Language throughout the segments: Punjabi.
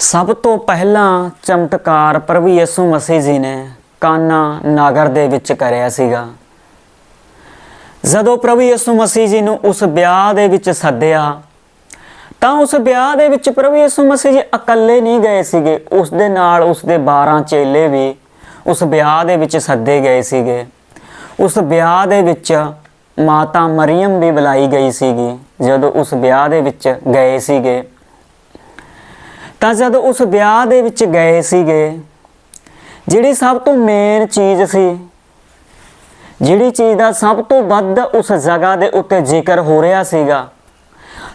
ਸਭ ਤੋਂ ਪਹਿਲਾਂ ਚਮਤਕਾਰ ਪ੍ਰਭੂ ਯਿਸੂ ਮਸੀਹ ਜੀ ਨੇ ਕਾਨਾ ਨਾਗਰ ਦੇ ਵਿੱਚ ਕਰਿਆ ਸੀਗਾ। ਜਦੋਂ ਪ੍ਰਭੂ ਯਿਸੂ ਮਸੀਹ ਜੀ ਨੂੰ ਉਸ ਵਿਆਹ ਦੇ ਵਿੱਚ ਸੱਦਿਆ, ਤਾਂ ਉਸ ਵਿਆਹ ਦੇ ਵਿੱਚ ਪ੍ਰਭੂ ਯਿਸੂ ਮਸੀਹ ਜੀ ਇਕੱਲੇ ਨਹੀਂ ਗਏ ਸੀਗੇ। ਉਸ ਦੇ ਨਾਲ ਉਸ ਦੇ 12 ਚੇਲੇ ਵੀ ਉਸ ਵਿਆਹ ਦੇ ਵਿੱਚ ਸੱਦੇ ਗਏ ਸੀਗੇ। ਉਸ ਵਿਆਹ ਦੇ ਵਿੱਚ ਮਾਤਾ ਮਰੀਮ ਵੀ ਬੁਲਾਈ ਗਈ ਸੀਗੀ, ਜਦੋਂ ਉਸ ਵਿਆਹ ਦੇ ਵਿੱਚ ਗਏ ਸੀਗੇ। ਤਾਂ ਜਦ ਉਸ ਵਿਆਹ ਦੇ ਵਿੱਚ ਗਏ ਸੀਗੇ, ਜਿਹੜੀ ਸਭ ਤੋਂ ਮੇਨ ਚੀਜ਼ ਸੀ, ਜਿਹੜੀ ਚੀਜ਼ ਦਾ ਸਭ ਤੋਂ ਵੱਧ ਉਸ ਜਗ੍ਹਾ ਦੇ ਉੱਤੇ ਜ਼ਿਕਰ ਹੋ ਰਿਹਾ ਸੀਗਾ,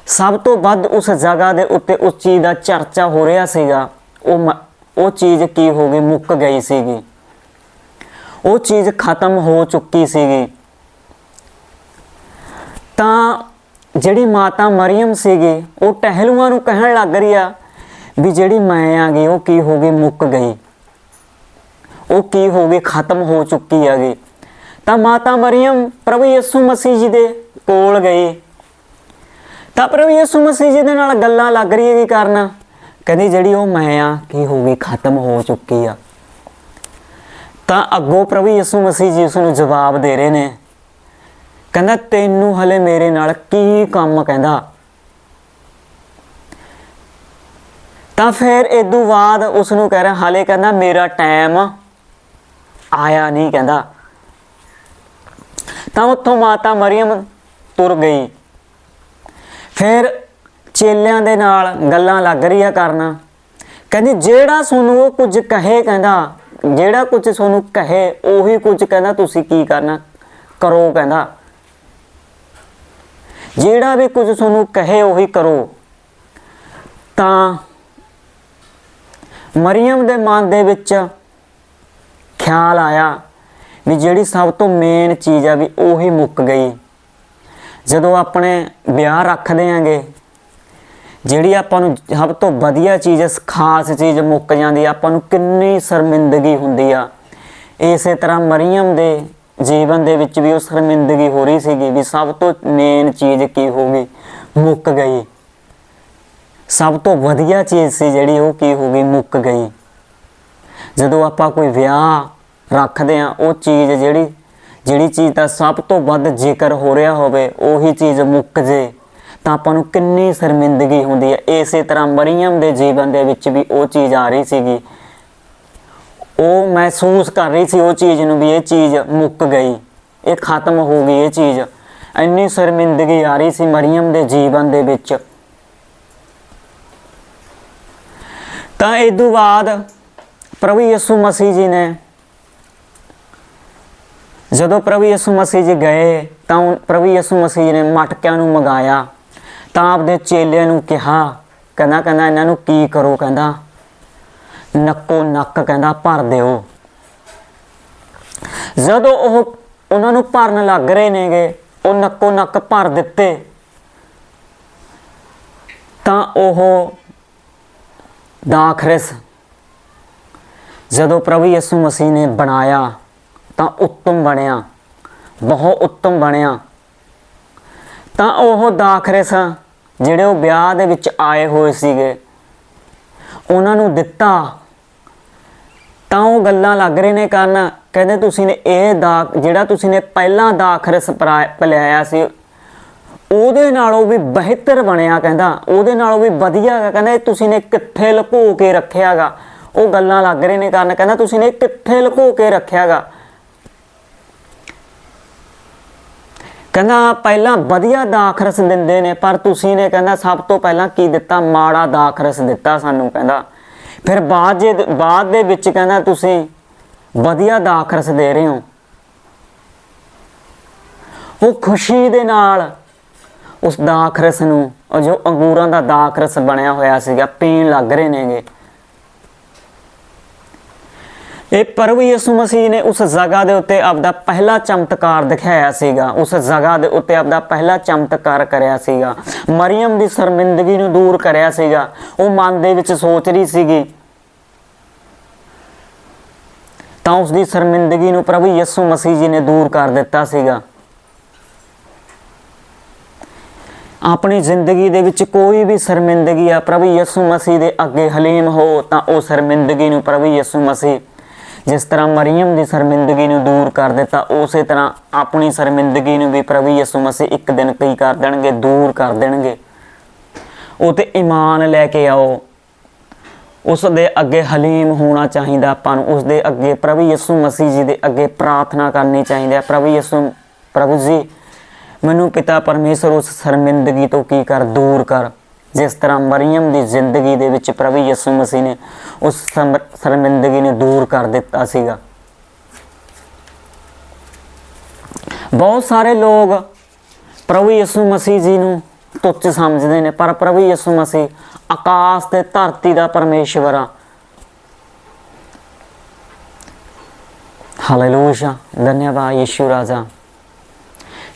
ਸਭ ਤੋਂ ਵੱਧ ਉਸ ਜਗ੍ਹਾ ਦੇ ਉੱਤੇ ਉਸ ਚੀਜ਼ ਦਾ ਚਰਚਾ ਹੋ ਰਿਹਾ ਸੀਗਾ, ਉਹ ਮ- ਉਹ ਚੀਜ਼ ਕੀ ਹੋ ਗਈ, ਮੁੱਕ ਗਈ ਸੀਗੀ। ਉਹ ਚੀਜ਼ ਖਤਮ ਹੋ ਚੁੱਕੀ ਸੀਗੀ। ਤਾਂ ਜਿਹੜੀ ਮਾਤਾ ਮਰੀਮ ਸੀਗੀ, ਉਹ ਟਹਿਲੂਆਂ ਨੂੰ ਕਹਿਣ ਲੱਗ ਰਹੀ ਆ ਵੀ ਜਿਹੜੀ ਮੈਂ ਆ ਗਈ ਉਹ ਕੀ ਹੋ ਗਈ, ਮੁੱਕ ਗਈ। ਉਹ ਕੀ ਹੋ ਗਈ, ਖਤਮ ਹੋ ਚੁੱਕੀ ਹੈਗੀ ਤਾਂ ਮਾਤਾ ਮਰੀਮ ਪ੍ਰਭੂ ਯਿਸੂ ਮਸੀਹ ਜੀ ਦੇ ਕੋਲ ਗਈ। ਤਾਂ ਪ੍ਰਭੂ ਯਿਸੂ ਮਸੀਹ ਜੀ ਦੇ ਨਾਲ ਗੱਲਾਂ ਲੱਗ ਰਹੀ ਹੈਗੀ ਕਰਨ? ਕਹਿੰਦੀ, ਜਿਹੜੀ ਉਹ ਮੈਂ ਆ, ਕੀ ਹੋ ਗਈ, ਖਤਮ ਹੋ ਚੁੱਕੀ ਆ। ਤਾਂ ਅੱਗੋਂ ਪ੍ਰਭੂ ਯਿਸੂ ਮਸੀਹ ਜੀ ਉਸ ਨੂੰ ਜਵਾਬ ਦੇ ਰਹੇ ਨੇ। ਕਹਿੰਦਾ, ਤੈਨੂੰ ਹਲੇ ਮੇਰੇ ਨਾਲ ਕੀ ਕੰਮ ਕਹਿੰਦਾ? ਤਾਂ ਫਿਰ ਇਦੋਂ ਬਾਅਦ ਉਸ ਨੂੰ ਕਹਿ ਰਿਹਾ, ਹਾਲੇ ਕਹਿੰਦਾ ਮੇਰਾ ਟਾਈਮ ਆਇਆ ਨਹੀਂ ਕਹਿੰਦਾ। ਤਾਂ ਉੱਥੋਂ ਮਾਤਾ ਮਰੀਮ ਤੁਰ ਗਈ। ਫਿਰ ਚੇਲਿਆਂ ਦੇ ਨਾਲ ਗੱਲਾਂ ਲੱਗ ਰਹੀਆਂ ਕਰਨਾ। ਕਹਿੰਦੀ, ਜਿਹੜਾ ਤੁਹਾਨੂੰ ਉਹ ਕੁਝ ਕਹੇ ਕਹਿੰਦਾ, ਜਿਹੜਾ ਕੁਝ ਤੁਹਾਨੂੰ ਕਹੇ, ਉਹੀ ਕੁਝ ਕਹਿੰਦਾ, ਤੁਸੀਂ ਕੀ ਕਰਨਾ? ਕਰੋ ਕਹਿੰਦਾ। ਜਿਹੜਾ ਵੀ ਕੁਝ ਤੁਹਾਨੂੰ ਕਹੇ, ਉਹੀ ਕਰੋ। ਤਾਂ ਮਰੀਮ ਦੇ ਮਨ ਦੇ ਵਿੱਚ ਖਿਆਲ ਆਇਆ ਵੀ ਜਿਹੜੀ ਸਭ ਤੋਂ ਮੇਨ ਚੀਜ਼ ਆ ਵੀ ਉਹੀ ਮੁੱਕ ਗਈ। ਜਦੋਂ ਆਪਣੇ ਵਿਆਹ ਰੱਖਦੇ ਆਂਗੇ ਜਿਹੜੀ ਆਪਾਂ ਨੂੰ ਸਭ ਤੋਂ ਵਧੀਆ ਚੀਜ਼, ਖਾਸ ਚੀਜ਼ ਮੁੱਕ ਜਾਂਦੀ ਆਪਾਂ ਨੂੰ ਕਿੰਨੀ ਸ਼ਰਮਿੰਦਗੀ ਹੁੰਦੀ ਆ। ਇਸੇ ਤਰ੍ਹਾਂ ਮਰੀਮ ਦੇ ਜੀਵਨ ਦੇ ਵਿੱਚ ਵੀ ਉਹ ਸ਼ਰਮਿੰਦਗੀ ਹੋ ਰਹੀ ਸੀਗੀ ਵੀ ਸਭ ਤੋਂ ਮੇਨ ਚੀਜ਼ ਕੀ ਹੋ ਗਈ ਮੁੱਕ ਗਈ। ਸਭ ਤੋਂ ਵਧੀਆ ਚੀਜ਼ ਸੀ ਜਿਹੜੀ ਉਹ ਕੀ ਹੋ ਗਈ? ਮੁੱਕ ਗਈ। ਜਦੋਂ ਆਪਾਂ ਕੋਈ ਵਿਆਹ ਰੱਖਦੇ ਆ ਉਹ ਚੀਜ਼ ਜਿਹੜੀ ਜਿਹੜੀ ਚੀਜ਼ ਦਾ ਸਭ ਤੋਂ ਵੱਧ ਜ਼ਿਕਰ ਹੋ ਰਿਹਾ ਹੋਵੇ, ਉਹੀ ਚੀਜ਼ ਮੁੱਕ ਜੇ, ਤਾਂ ਆਪਾਂ ਨੂੰ ਕਿੰਨੀ ਸ਼ਰਮਿੰਦਗੀ ਹੁੰਦੀ ਹੈ। ਇਸੇ ਤਰ੍ਹਾਂ ਮਰੀਮ ਦੇ ਜੀਵਨ ਦੇ ਵਿੱਚ ਵੀ ਉਹ ਚੀਜ਼ ਆ ਰਹੀ ਸੀਗੀ। ਉਹ ਮਹਿਸੂਸ ਕਰ ਰਹੀ ਸੀ ਉਹ ਚੀਜ਼ ਨੂੰ ਵੀ ਇਹ ਚੀਜ਼ ਮੁੱਕ ਗਈ। ਇਹ ਖਤਮ ਹੋ ਗਈ ਇਹ ਚੀਜ਼। ਇੰਨੀ ਸ਼ਰਮਿੰਦਗੀ ਆ ਰਹੀ ਸੀ ਮਰੀਮ ਦੇ ਜੀਵਨ ਦੇ ਵਿੱਚ। ਤਾਂ ਇਹ ਤੋਂ ਬਾਅਦ ਪ੍ਰਭੂ ਯਿਸੂ ਮਸੀਹ ਜੀ ਨੇ ਜਦੋਂ ਪ੍ਰਭੂ ਯਿਸੂ ਮਸੀਹ ਜੀ ਗਏ ਤਾਂ ਪ੍ਰਭੂ ਯਿਸੂ ਮਸੀਹ ਜੀ ਨੇ ਮਟਕਿਆਂ ਨੂੰ ਮੰਗਾਇਆ, ਤਾਂ ਆਪਦੇ ਚੇਲਿਆਂ ਨੂੰ ਕਿਹਾ, ਕਹਿੰਦਾ ਕਹਿੰਦਾ, ਇਹਨਾਂ ਨੂੰ ਕੀ ਕਰੋ, ਕਹਿੰਦਾ, ਨੱਕੋ ਨੱਕ, ਕਹਿੰਦਾ, ਭਰ ਦਿਓ। ਜਦੋਂ ਉਹ ਉਹਨਾਂ ਨੂੰ ਭਰਨ ਲੱਗ ਰਹੇ ਨੇਗੇ, ਉਹ ਨੱਕੋ ਨੱਕ ਭਰ ਦਿੱਤੇ, ਤਾਂ ਉਹ ਦਾਖਰਸ ਜਦੋਂ ਪ੍ਰਭੂ ਯਿਸੂ ਮਸੀਹ ਨੇ ਬਣਾਇਆ, ਤਾਂ ਉੱਤਮ ਬਣਿਆ, ਬਹੁਤ ਉੱਤਮ ਬਣਿਆ। ਤਾਂ ਉਹ ਦਾਖਰਸ ਜਿਹੜੇ ਉਹ ਵਿਆਹ ਦੇ ਵਿੱਚ ਆਏ ਹੋਏ ਸੀਗੇ, ਉਹਨਾਂ ਨੂੰ ਦਿੱਤਾ। ਤਾਂ ਉਹ ਗੱਲਾਂ ਲੱਗ ਰਹੇ ਨੇ ਕਰਨ, ਕਹਿੰਦੇ ਤੁਸੀਂ ਨੇ ਇਹ ਦਾ, ਜਿਹੜਾ ਤੁਸੀਂ ਨੇ ਪਹਿਲਾਂ ਦਾਖਰਸ ਪਰਾ- ਸੀ ਉਹਦੇ ਨਾਲੋਂ ਵੀ ਬਿਹਤਰ ਬਣਿਆ ਕਹਿੰਦਾ, ਉਹਦੇ ਨਾਲੋਂ ਵੀ ਵਧੀਆ ਹੈਗਾ ਕਹਿੰਦਾ ਇਹ ਤੁਸੀਂ ਨੇ ਕਿੱਥੇ ਲੁਕੋ ਕੇ ਰੱਖਿਆਗਾ ਉਹ ਗੱਲਾਂ ਲੱਗ ਰਹੇ ਨੇ ਕਰਨ, ਕਹਿੰਦਾ ਤੁਸੀਂ ਨੇ ਕਿੱਥੇ ਲੁਕੋ ਕੇ ਰੱਖਿਆਗਾ ਕਹਿੰਦਾ ਪਹਿਲਾਂ ਵਧੀਆ ਦਾਖਰਸ ਦਿੰਦੇ ਨੇ, ਪਰ ਤੁਸੀਂ ਨੇ ਕਹਿੰਦਾ ਸਭ ਤੋਂ ਪਹਿਲਾਂ ਕੀ ਦਿੱਤਾ? ਮਾੜਾ ਦਾਖਰਸ ਦਿੱਤਾ ਸਾਨੂੰ ਕਹਿੰਦਾ। ਫਿਰ ਬਾਅਦ ਜੇ, ਬਾਅਦ ਦੇ ਵਿੱਚ ਕਹਿੰਦਾ ਤੁਸੀਂ ਵਧੀਆ ਦਾਖਰਸ ਦੇ ਰਹੇ ਹੋ। ਉਹ ਖੁਸ਼ੀ ਦੇ ਨਾਲ ਉਸ ਦਾਖਰਸ ਨੂੰ, ਉਹ ਜੋ ਅੰਗੂਰਾਂ ਦਾ ਦਾਖ ਰਸ ਬਣਿਆ ਹੋਇਆ ਸੀਗਾ, ਪੀਣ ਲੱਗ ਰਹੇ ਨੇਗੇ। ਇਹ ਪ੍ਰਭੂ ਯਿਸੂ ਮਸੀਹ ਨੇ ਉਸ ਜਗ੍ਹਾ ਦੇ ਉੱਤੇ ਆਪਦਾ ਪਹਿਲਾ ਚਮਤਕਾਰ ਦਿਖਾਇਆ ਸੀਗਾ। ਉਸ ਜਗ੍ਹਾ ਦੇ ਉੱਤੇ ਆਪਦਾ ਪਹਿਲਾ ਚਮਤਕਾਰ ਕਰਿਆ ਸੀਗਾ। ਮਰੀਮ ਦੀ ਸ਼ਰਮਿੰਦਗੀ ਨੂੰ ਦੂਰ ਕਰਿਆ ਸੀਗਾ। ਉਹ ਮਨ ਦੇ ਵਿੱਚ ਸੋਚ ਰਹੀ ਸੀਗੀ। ਤਾਂ ਉਸ ਦੀ ਸ਼ਰਮਿੰਦਗੀ ਨੂੰ ਪ੍ਰਭੂ ਯਿਸੂ ਮਸੀਹ ਜੀ ਨੇ ਦੂਰ ਕਰ ਦਿੱਤਾ ਸੀਗਾ। ਆਪਣੀ ਜ਼ਿੰਦਗੀ ਦੇ ਵਿੱਚ ਕੋਈ ਵੀ ਸ਼ਰਮਿੰਦਗੀ ਆ ਪ੍ਰਭੂ ਯਿਸੂ ਮਸੀਹ ਦੇ ਅੱਗੇ ਹਲੀਮ ਹੋ, ਤਾਂ ਉਹ ਸ਼ਰਮਿੰਦਗੀ ਨੂੰ ਪ੍ਰਭੂ ਯਿਸੂ ਮਸੀਹ ਜਿਸ ਤਰ੍ਹਾਂ ਮਰੀਮ ਦੀ ਸ਼ਰਮਿੰਦਗੀ ਨੂੰ ਦੂਰ ਕਰ ਦਿੱਤਾ, ਉਸੇ ਤਰ੍ਹਾਂ ਆਪਣੀ ਸ਼ਰਮਿੰਦਗੀ ਨੂੰ ਵੀ ਪ੍ਰਭੂ ਯਿਸੂ ਮਸੀਹ ਇੱਕ ਦਿਨ ਕੀ ਕਰ ਦੇਣਗੇ? ਦੂਰ ਕਰ ਦੇਣਗੇ। ਉਹ ਤੇ ਈਮਾਨ ਲੈ ਕੇ ਆਓ। ਉਸ ਦੇ ਅੱਗੇ ਹਲੀਮ ਹੋਣਾ ਚਾਹੀਦਾ, ਆਪਾਂ ਨੂੰ ਉਸ ਦੇ ਅੱਗੇ ਪ੍ਰਭੂ ਯਿਸੂ ਮਸੀਹ ਜੀ ਦੇ ਅੱਗੇ ਪ੍ਰਾਰਥਨਾ ਕਰਨੀ ਚਾਹੀਦੀ ਹੈ। ਪ੍ਰਭੂ ਯਿਸੂ, ਪ੍ਰਭੂ ਜੀ ਮੈਨੂੰ ਪਿਤਾ ਪਰਮੇਸ਼ਰ ਉਸ ਸ਼ਰਮਿੰਦਗੀ ਤੋਂ ਕੀ ਕਰ, ਦੂਰ ਕਰ। ਜਿਸ ਤਰ੍ਹਾਂ ਮਰੀਮ ਦੀ ਜ਼ਿੰਦਗੀ ਦੇ ਵਿੱਚ ਪ੍ਰਭੂ ਯਿਸੂ ਮਸੀਹ ਨੇ ਉਸ ਸ਼ਰਮਿੰਦਗੀ ਨੂੰ ਦੂਰ ਕਰ ਦਿੱਤਾ ਸੀਗਾ। ਬਹੁਤ ਸਾਰੇ ਲੋਕ ਪ੍ਰਭੂ ਯਿਸੂ ਮਸੀਹ ਜੀ ਨੂੰ ਤੁੱਛ ਸਮਝਦੇ ਨੇ, ਪਰ ਪ੍ਰਭੂ ਯਿਸੂ ਮਸੀਹ ਆਕਾਸ਼ ਤੇ ਧਰਤੀ ਦਾ ਪਰਮੇਸ਼ਵਰ ਆ। ਹਾਲੇਲੂਇਆ ਧੰਨਵਾਦ ਯਿਸੂ ਰਾਜਾ।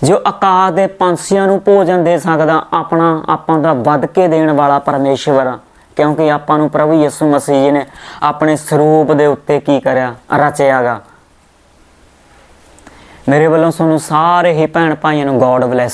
ਜੋ ਆਕਾਸ਼ ਦੇ ਪੰਛੀਆਂ ਨੂੰ ਭੋਜਨ ਦੇ ਸਕਦਾ, ਆਪਣਾ, ਆਪਾਂ ਦਾ ਵੱਧ ਕੇ ਦੇਣ ਵਾਲਾ ਪਰਮੇਸ਼ਵਰ ਆ। ਕਿਉਂਕਿ ਆਪਾਂ ਨੂੰ ਪ੍ਰਭੂ ਯਿਸੂ ਮਸੀਹ ਜੀ ਨੇ ਆਪਣੇ ਸਰੂਪ ਦੇ ਉੱਤੇ ਕੀ ਕਰਿਆ? ਰਚਿਆਗਾ। ਮੇਰੇ ਵੱਲੋਂ ਤੁਹਾਨੂੰ ਸਾਰੇ ਹੀ ਭੈਣ ਭਾਈਆਂ ਨੂੰ ਗੋਡ ਬlesਸ